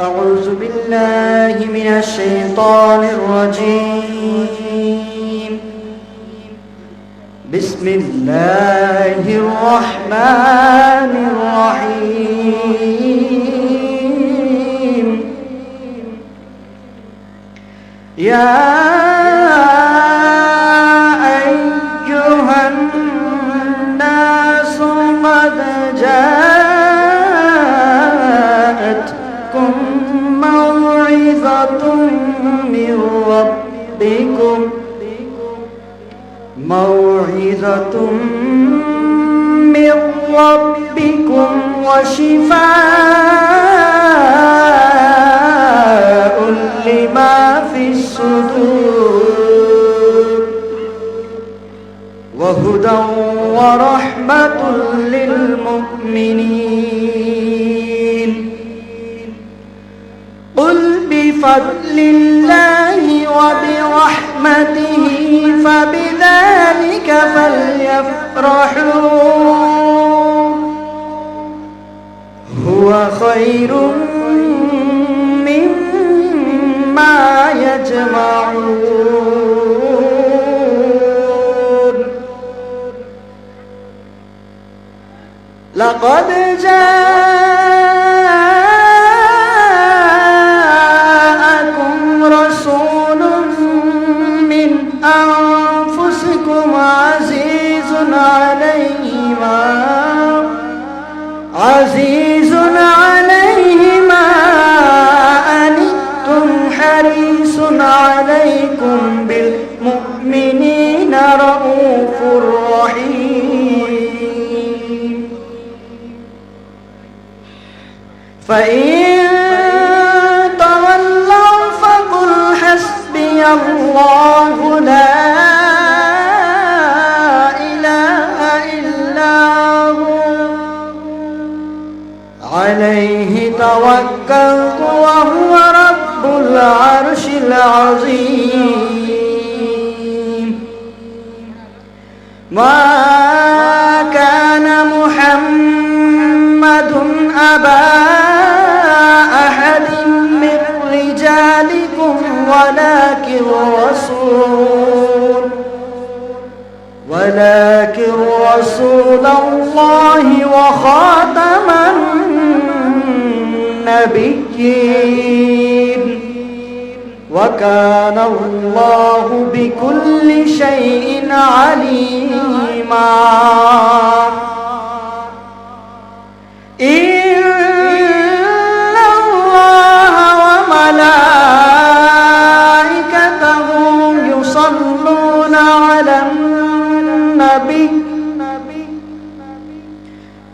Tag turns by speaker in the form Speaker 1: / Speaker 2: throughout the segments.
Speaker 1: أعوذ بالله من الشيطان الرجيم. بسم الله الرحمن الرحيم. يا أيها الناس قد جاءتكم من ربكم موعظة من ربكم وشفاء لما في الصدور وهدى ورحمة للمؤمنين. بفضل الله وبرحمته فبذلك فليفرحوا. هو خير مما يجمعون. لقد جاءكم فإن تولوا فقل حسبي الله لا إله إلا هو. عليه توكلت وهو رب العرش العظيم. ما كان محمد أبا ولكن رسول ولكن رسول الله وخاتم النبيين. وكان الله بكل شيء عليما. إن الله وملائكته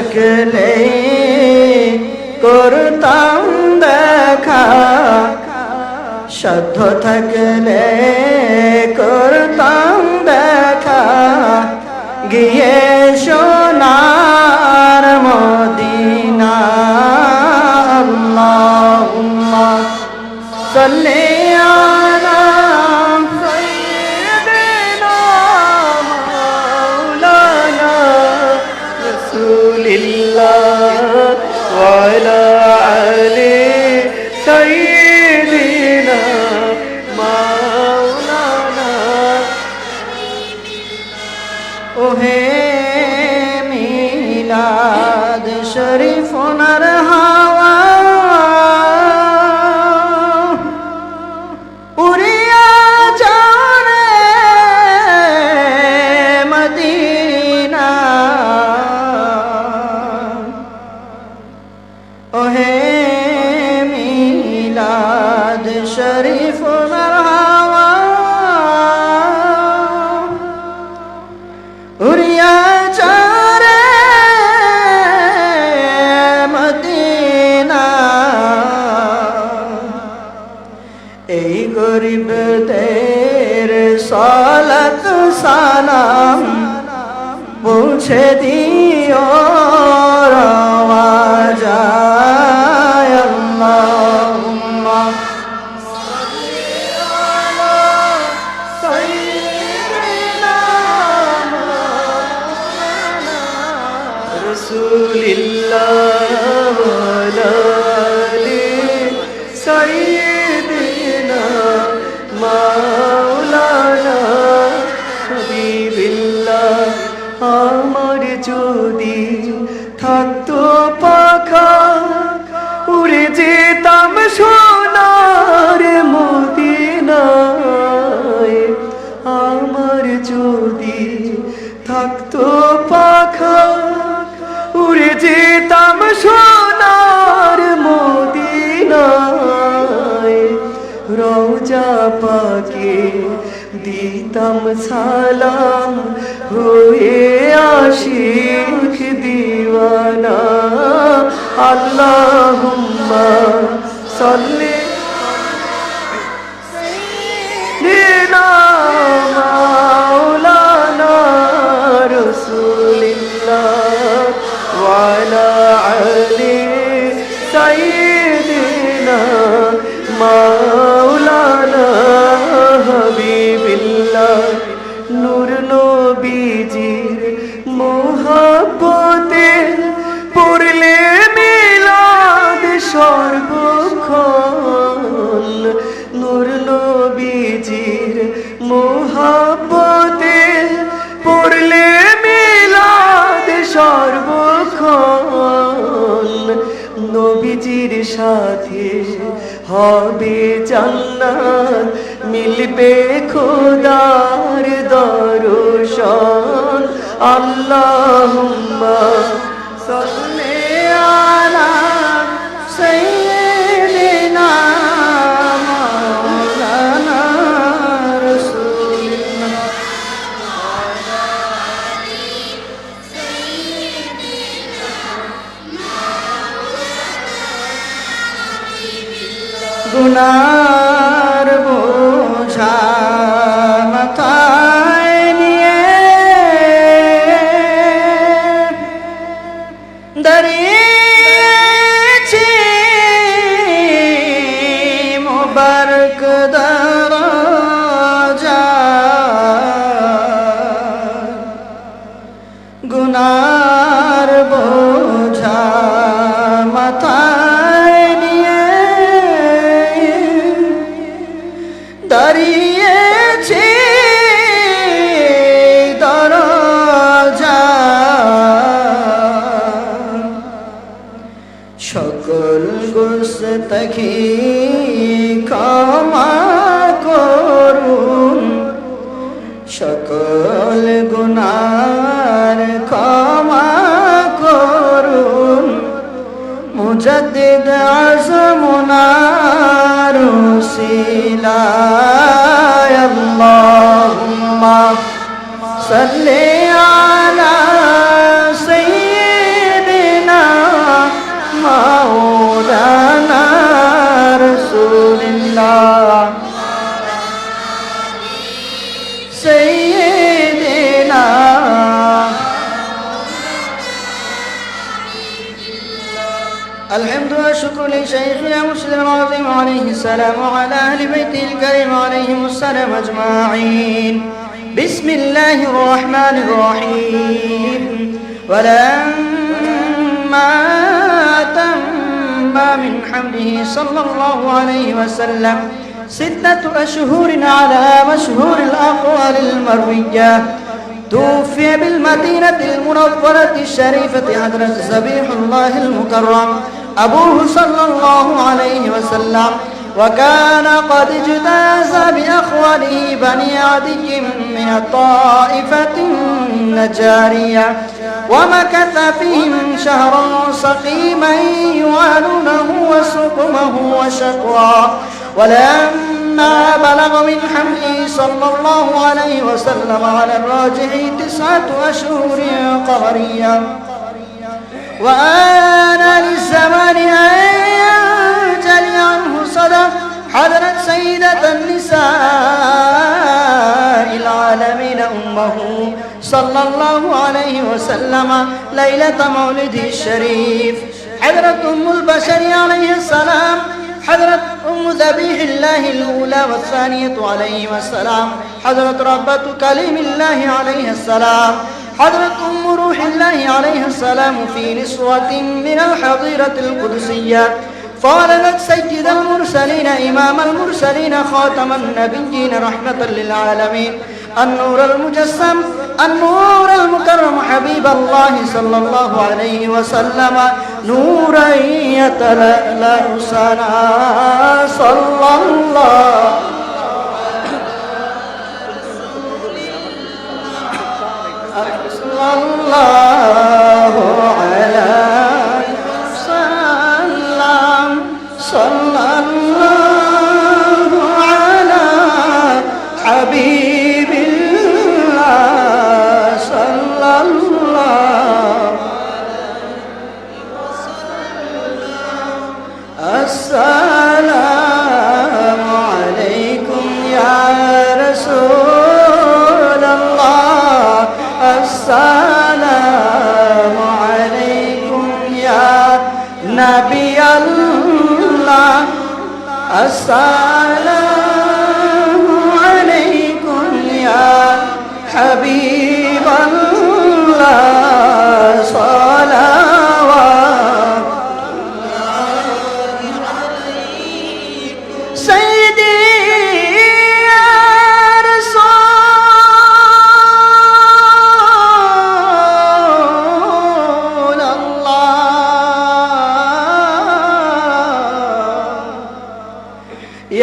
Speaker 1: থাকলে করতাম দেখা। সাধ্য থাকলে করতাম দেখা। গিয়ে সোনার মদিনা। আল্লাহ সল্লে সালাম পৌঁছে দিও রা সালাম হয়ে আশিক দিওয়ানা। আল্লাহ নবীজির সাথে হবে জান্নাত। মিলবে খোদার দর্শন। আল্লাহুম্মা গুনার বোঝা সখী ক্ষমা করুন। সকল গুনার ক্ষমা করুন। মুজাদ্দিদ আজমুনার সিলায় আল্লাহুম্মা সাল্লি আলা سيدنا الحمد والشكر لشيخنا مسلم العظيم عليه السلام وعلى أهل بيته الكريم عليهم السلام أجمعين. بسم الله الرحمن الرحيم. ولما تم من حمده صلى الله عليه وسلم ستة أشهر على مشهور الأقوال المروية. توفي بالمدينة المنورة الشريفة حضرة سبيح الله المكرم أبوه صلى الله عليه وسلم. وكان قد اجتاز بأخواله بني عدي من الطائفة النجارية. ومكث فيهم شهرا سقيما يعانونه وسقمه وشقوا ولما بلغ من حمله صلى الله عليه وسلم على الراجح تسعة أشهر قمرية وآن للزمان أن ينجلي عنه صدى. حضرت سيدة النساء العالمين أمه. صلى الله عليه وسلم ليلة مولده الشريف. حضرت أم البشر عليه السلام حضرت أم ذبيح الله الأولى والثانية عليه السلام حضرت ربة كليم الله عليه السلام حضرت أم روح الله عليه السلام في نسوة من الحظيرة القدسية. فولدت سيد المرسلين إمام المرسلين خاتم النبيين رحمة للعالمين. النور المجسم النور المكرم حبيب الله صلى الله عليه وسلم. نورا يتلألأ سنا صلى الله. صلى الله على سلم صلى السلام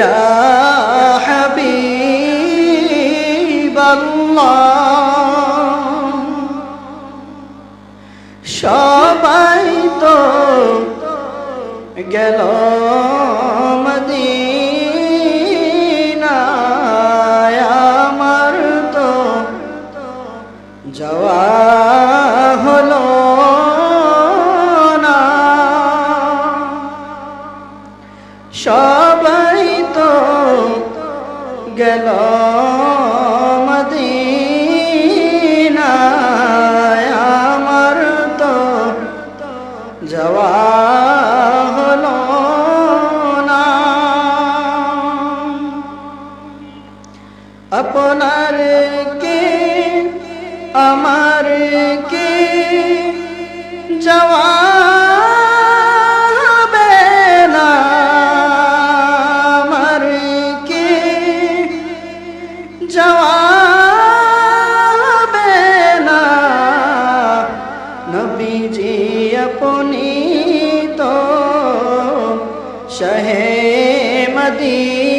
Speaker 1: يا حبيب الله সবাই তো গেল शहे मदी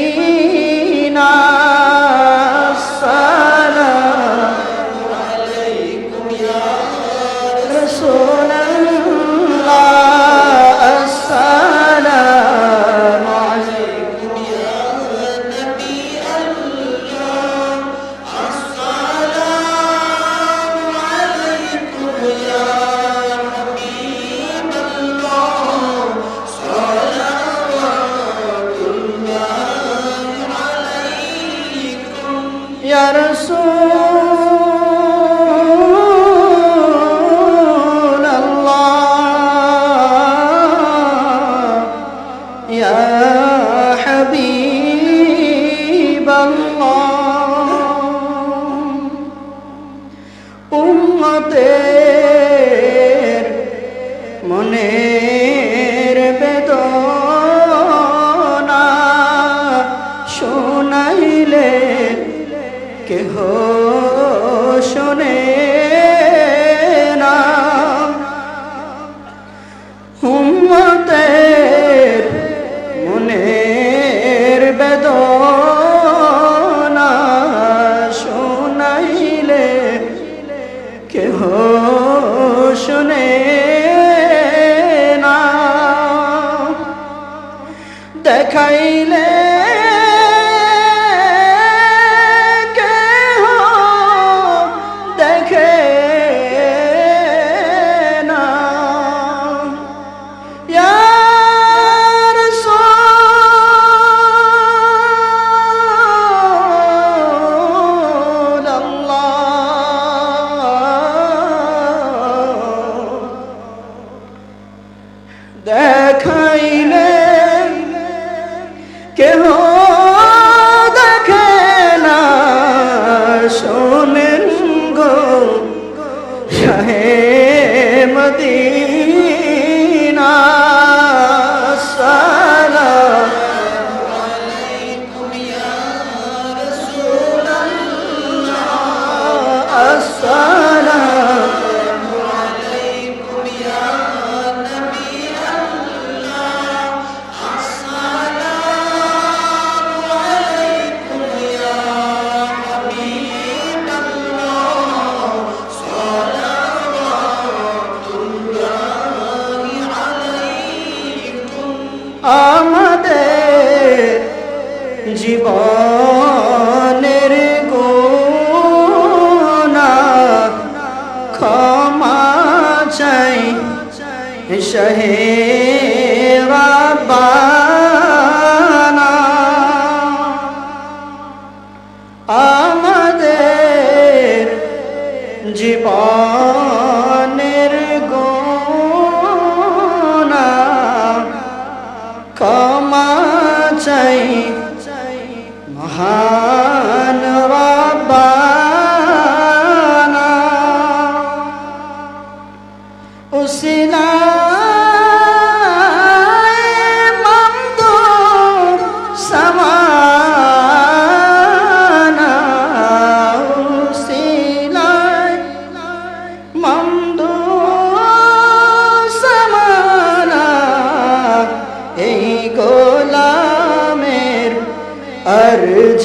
Speaker 1: মনের বেদনা শোনাইলে কেহ শুনে না। দেখাইলে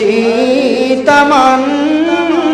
Speaker 1: খুশি তামান্না